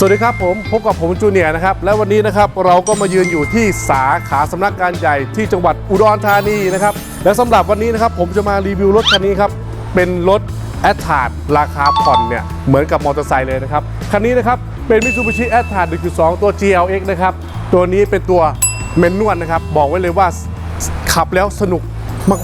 สวัสดีครับผมพบกับผมจูเนียร์นะครับและวันนี้นะครับเราก็มายืนอยู่ที่สาขาสำนักงานใหญ่ที่จังหวัดอุดรธานีนะครับและสำหรับวันนี้นะครับผมจะมารีวิวรถคันนี้ครับเป็นรถแอ t ทาร์ราคาผ่อนเนี่ยเหมือนกับมอเตอร์ไซค์เลยนะครับคันนี้นะครับเป็นมิ t ซูบิชิแอ t ทาร์1.2 ตัว GLX นะครับตัวนี้เป็นตัวเมนนวลนะครับบอกไว้เลยว่าขับแล้วสนุก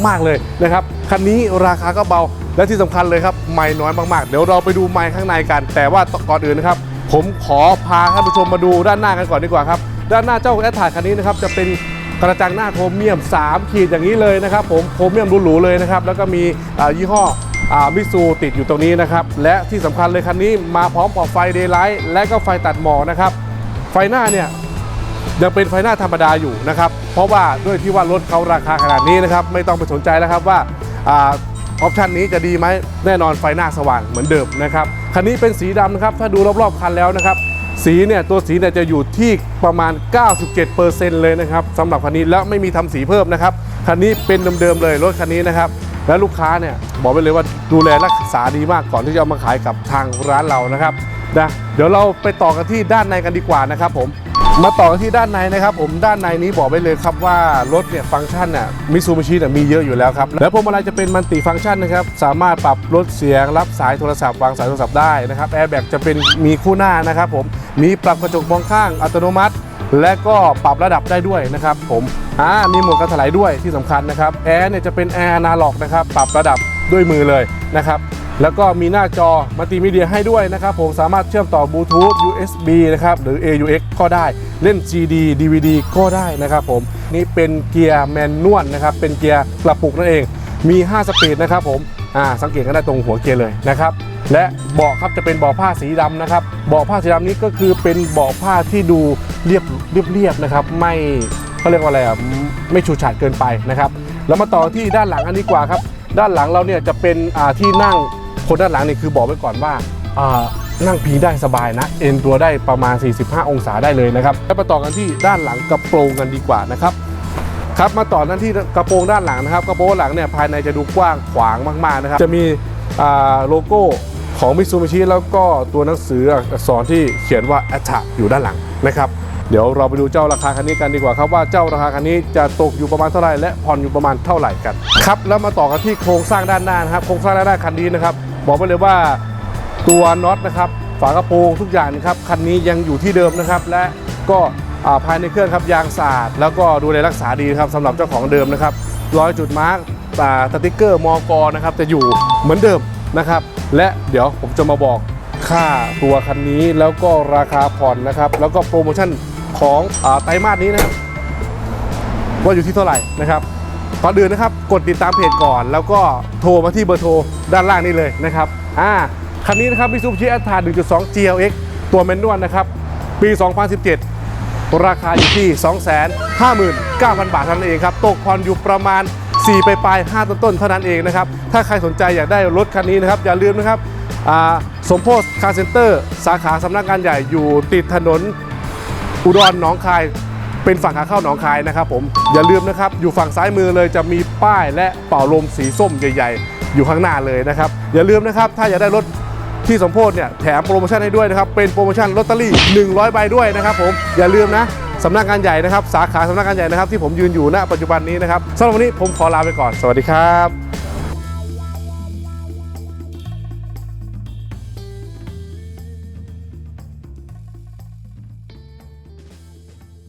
มาก ๆเลยนะครับคันนี้ราคาก็เบาและที่สำคัญเลยครับไม่น้อยมากๆ เดี๋ยวเราไปดูไม้ข้างในกัน แต่ว่าก่อนอื่นนะครับ ผมขอพาท่านผู้ชมมาดูด้านหน้ากันก่อนดีกว่าครับ ด้านหน้าเจ้าแอดทาคันนี้นะครับจะเป็นกระจังหน้าโครเมียม 3 ขีดอย่างนี้เลยนะครับ ผมโครเมียมหรูๆเลยนะครับ แล้วก็มียี่ห้อมิซูติดอยู่ตรงนี้นะครับ และที่สำคัญเลยคันนี้มาพร้อมกับไฟเดย์ไลท์และก็ไฟตัดหมอกนะครับ ไฟหน้าเนี่ยยังเป็นไฟหน้าธรรมดาอยู่นะครับ เพราะว่าด้วยที่ว่ารถเขาราคาขนาดนี้นะครับ ไม่ต้องไปสนใจแล้วครับว่าอาออปชันนี้จะดีไหมแน่นอนไฟหน้าสว่างเหมือนเดิมนะครับ คันนี้เป็นสีดำนะครับ ถ้าดูรอบๆคันแล้วนะครับ สีเนี่ยตัวสีเนี่ยจะอยู่ที่ประมาณ 97%เลยนะครับสำหรับคันนี้แล้วไม่มีทำสีเพิ่มนะครับ คันนี้เป็นเดิมๆเลยรถคันนี้นะครับ และลูกค้าเนี่ยบอกไปเลยว่าดูแลรักษาดีมากก่อนที่จะเอามาขายกับทางร้านเรานะครับนะเดี๋ยวเราไปต่อกันที่ด้านในกันดีกว่านะครับผม มาต่อกันที่ด้านในนะครับผมด้านในนี้บอกไว้เลยครับว่ารถเนี่ยฟังก์ชันน่ะมิซูบิชิเนี่ยมีเยอะอยู่แล้วครับแล้วพวงมาลัยจะเป็นมัลติฟังก์ชันนะครับสามารถปรับลดเสียงรับสายโทรศัพท์วางสายโทรศัพท์ได้นะครับแอร์แบ็กจะเป็นมีคู่หน้านะครับผมมีปรับกระจกมองข้างอัตโนมัติ และก็ปรับระดับได้ด้วยนะครับผมอ่ามีโหมดการถลายด้วยที่สำคัญนะครับแอร์เนี่ยจะเป็นแอร์อนาล็อกนะครับปรับระดับด้วยมือเลยนะครับ แล้วก็มีหน้าจอมัลติมีเดียให้ด้วยนะครับผมสามารถเชื่อมต่อบลูทูธ USB นะครับหรือ AUX ก็ได้เล่น CD DVD ก็ได้นะครับผมนี่เป็นเกียร์แมนนวลนะครับเป็นเกียร์กระปุกนั่นเองมี 5 สปีดนะครับผมอ่าสังเกตกันได้ตรงหัวเกียร์เลยนะครับและเบาะครับจะเป็นเบาะผ้าสีดำนะครับเบาะผ้าสีดำนี้ก็คือเป็นเบาะผ้าที่ดูเรียบเรียบเรียบนะครับไม่เขาเรียกว่าอะไรอะไม่ฉูดฉาดเกินไปนะครับแล้วมาต่อที่ด้านหลังอันนี้กว่าครับด้านหลังเราเนี่ยจะเป็นที่นั่ง คนด้านหลังนี่คือบอกไว้ก่อนว่านั่งพิงได้สบายนะ เอ็นตัวได้ประมาณ 45 องศาได้เลยนะครับแล้วมาต่อกันที่ด้านหลังกระโปรงกันดีกว่านะครับครับมาต่อกันที่กระโปรงด้านหลังนะครับ กระโปรงหลังเนี่ยภายในจะดูกว้างขวางมากๆนะครับจะมีโลโก้ของมิซูบิชิแล้วก็ตัวหนังสืออักษรที่เขียนว่า a t t a อยู่ด้านหลังนะครับเดี๋ยวเราไปดูเจ้าราคาคันนี้กันดีกว่าครับว่าเจ้าราคาคันนี้จะตกอยู่ประมาณเท่าไหร่และผ่อนอยู่ประมาณเท่าไหร่กันครับแล้วมาต่อกันที่โครงสร้างด้านหน้านะครับโครงสร้างด้านหน้าคันนี้นะครับ บอกไปเลยว่าตัวน็อตนะครับฝากระโปรงทุกอย่างนะครับคันนี้ยังอยู่ที่เดิมนะครับ และก็ภายในเครื่องครับยางสะอาดแล้วก็ดูแลรักษาดีครับสำหรับเจ้าของเดิมนะครับรอยจุดมาร์กสติกเกอร์มอกนะครับจะอยู่เหมือนเดิมนะครับ และเดี๋ยวผมจะมาบอกค่าตัวคันนี้แล้วก็ราคาผ่อนนะครับ แล้วก็โปรโมชั่นของอไตรมาสนี้นะครับว่าอยู่ที่เท่าไหร่นะครับ ก่อนอื่นนะครับกดติดตามเพจก่อน แล้วก็โทรมาที่เบอร์โทรด้านล่างนี้เลยนะครับอ่าคันนี้นะครับมิซูบิชิแอตทา1.2 GLX ตัวแมนนวลนะครับปี 2017 ราคาอยู่ที่ 259,000 บาทเท่านั้นเองครับตกผ่อนอยู่ประมาณ 4 ไปปลาย5ต้นต้นเท่านั้นเองนะครับถ้าใครสนใจอยากได้รถคันนี้นะครับอย่าลืมนะครับอ่าสมโพธคาร์เซ็นเตอร์ สาขาสำนักงานใหญ่อยู่ติดถนนอุดรหนองคาย เป็นฝั่งขาเข้าหนองคายนะครับผมอย่าลืมนะครับอยู่ฝั่งซ้ายมือเลยจะมีป้ายและเป่าลมสีส้มใหญ่ ๆ อยู่ข้างหน้าเลยนะครับอย่าลืมนะครับถ้าอยากได้รถที่สมโพธเนี่ยแถมโปรโมชั่นให้ด้วยนะครับเป็นโปรโมชั่นลอตเตอรี่ 100 ใบด้วยนะครับผมอย่าลืมนะสำนักงานใหญ่นะครับ สาขาสำนักงานใหญ่นะครับที่ผมยืนอยู่ณปัจจุบันนี้นะครับสำหรับวันนี้ผมขอลาไปก่อน สวัสดีครับ